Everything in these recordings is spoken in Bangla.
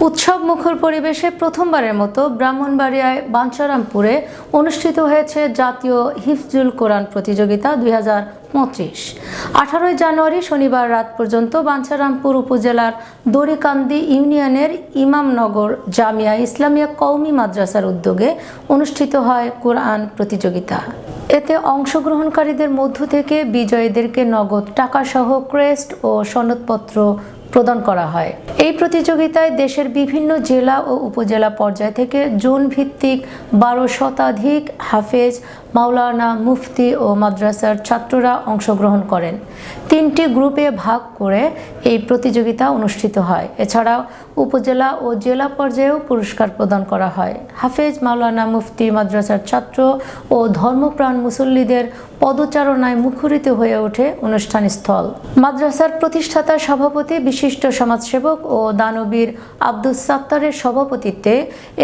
উৎসব মুখর পরিবেশে প্রথমবারের মতো ব্রাহ্মণবাড়িয়ায় বাঞ্ছারামপুরে অনুষ্ঠিত হয়েছে জাতীয় হিফজুল কোরআন প্রতিযোগিতা দুই হাজার পঁচিশ। আঠারোই জানুয়ারি শনিবার রাত পর্যন্ত বাঞ্ছারামপুর উপজেলার দড়িকান্দি ইউনিয়নের ইমামনগর জামিয়া ইসলামিয়া কওমি মাদ্রাসার উদ্যোগে অনুষ্ঠিত হয় কোরআন প্রতিযোগিতা। এতে অংশগ্রহণকারীদের মধ্য থেকে বিজয়ীদেরকে নগদ টাকাসহ ক্রেস্ট ও সনদপত্র প্রদান করা হয়। এই প্রতিযোগিতায় দেশের বিভিন্ন জেলা ও উপজেলা পর্যায় থেকে জোন ভিত্তিক বারো শতাধিক হাফেজ মাওলানা মুফতি ও মাদ্রাসার ছাত্ররা অংশগ্রহণ করেন। তিনটি গ্রুপে ভাগ করে এই প্রতিযোগিতা অনুষ্ঠিত হয়। এছাড়াও উপজেলা ও জেলা পর্যায়েও পুরস্কার প্রদান করা হয়। হাফেজ মাওলানা মুফতি মাদ্রাসার ছাত্র ও ধর্মপ্রাণ মুসল্লিদের পদচারণায় মুখরিত হয়ে ওঠে অনুষ্ঠান স্থল। মাদ্রাসার প্রতিষ্ঠাতা সভাপতি, বিশিষ্ট সমাজসেবক ও দানবীর আব্দুস সাত্তারের সভাপতিত্বে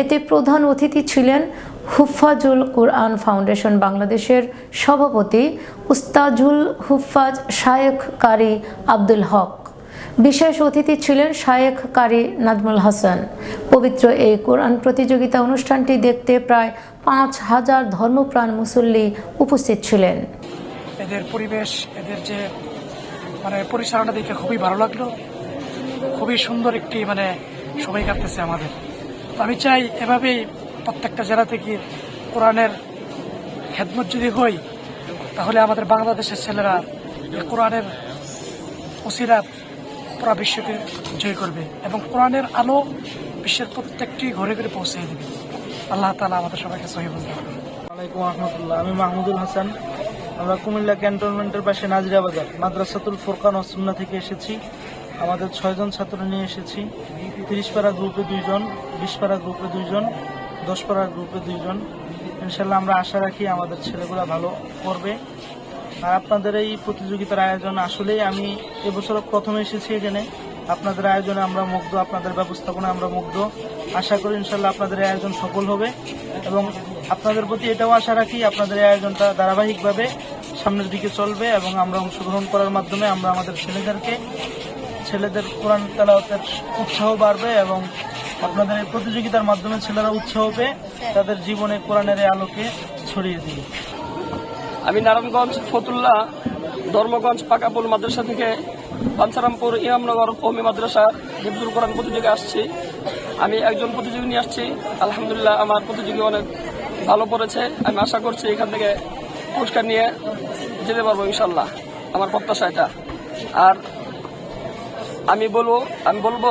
এতে প্রধান অতিথি ছিলেন হুফাজুল কোরআন ফাউন্ডেশন বাংলাদেশের সভাপতি উস্তাজুল হুফাজ শায়েখ কারি আব্দুল হক। বিশেষ অতিথি ছিলেন শায়েখ কারি নাজমুল হাসান। পবিত্র এই কোরআন প্রতিযোগিতা অনুষ্ঠানটি দেখতে প্রায় পাঁচ হাজার ধর্মপ্রাণ মুসল্লি উপস্থিত ছিলেন। এদের পরিবেশ, এদের যে মানে পরিচালনা দেখে খুবই ভালো লাগল। খুবই সুন্দর একটি মানে সময় কাটতেছে আমাদের। আমি চাই এভাবেই প্রত্যেকটা জেলা থেকে কোরআনের খেদমত যদি হই তাহলে আমাদের বাংলাদেশের ছেলেরা কোরআনের ওসিরাত পুরা বিশ্বকে জয় করবে এবং কোরআনের আলো বিশ্বের প্রত্যেকটি ঘরে ঘরে পৌঁছে দেবে। আল্লাহ তালা আমাদের সবাইকে সহি আলাইকুম আমি মাহমুদুল হাসান। আমরা কুমিল্লা ক্যান্টনমেন্টের পাশে নাজিরা বাজার মাদ্রাসাতুল ফোরকান অসুন্না থেকে এসেছি। আমাদের ছয়জন ছাত্র নিয়ে এসেছি। তিরিশ পাড়া গ্রুপে দুইজন বিশ পাড়া গ্রুপে দুইজন। দশ পাড়া গ্রুপে দুইজন। ইনশাল্লাহ আমরা আশা রাখি আমাদের ছেলেগুলো ভালো করবে। আর আপনাদের এই প্রতিযোগিতার আয়োজন আসলেই আমি এবছর প্রথমে এসেছি এখানে। আপনাদের আয়োজনে আমরা মুগ্ধ, আপনাদের ব্যবস্থাপনা আমরা মুগ্ধ। আশা করি ইনশাল্লাহ আপনাদের আয়োজন সফল হবে এবং আপনাদের প্রতি এটাও আশা রাখি আপনাদের আয়োজনটা ধারাবাহিকভাবে সামনের দিকে চলবে এবং আমরা অংশগ্রহণ করার মাধ্যমে আমরা আমাদের ছেলেদেরকে, ছেলেদের কোরআন তেলাওয়াতের উৎসাহ বাড়বে এবং আপনাদের এই প্রতিযোগিতার মাধ্যমে ছেলেরা উৎসাহ পেয়ে তাদের জীবনে কোরআনের এই আলোকে ছড়িয়ে দিবে। আমি নারায়ণগঞ্জ ফতুল্লা ধর্মগঞ্জ পাকাপুল মাদ্রাসা থেকে পাঞ্চারামপুর ইমামনগর কৌমি মাদ্রাসা হিফজুল কোরআন প্রতিযোগে আসছি। আমি একজন প্রতিযোগী নিয়ে আসছি। আলহামদুলিল্লাহ আমার প্রতিযোগী অনেক ভালো পড়েছে। আমি আশা করছি এখান থেকে পুরস্কার নিয়ে যেতে পারব ইনশাল্লাহ আমার প্রত্যাশা এটা। আর আমি বলব আমি বলব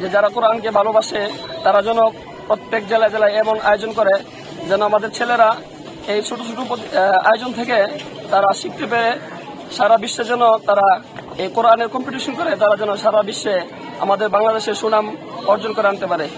যে যারা কোরআনকে ভালোবাসে, তারা যেন প্রত্যেক জেলায় জেলায় এমন আয়োজন করে, যেন আমাদের ছেলেরা এই ছোট ছোট আয়োজন থেকে তারা শিখতে পেরে সারা বিশ্বে যেন তারা এই কোরআনের কম্পিটিশন করে, তারা যেন সারা বিশ্বে আমাদের বাংলাদেশের সুনাম অর্জন করে আনতে পারে।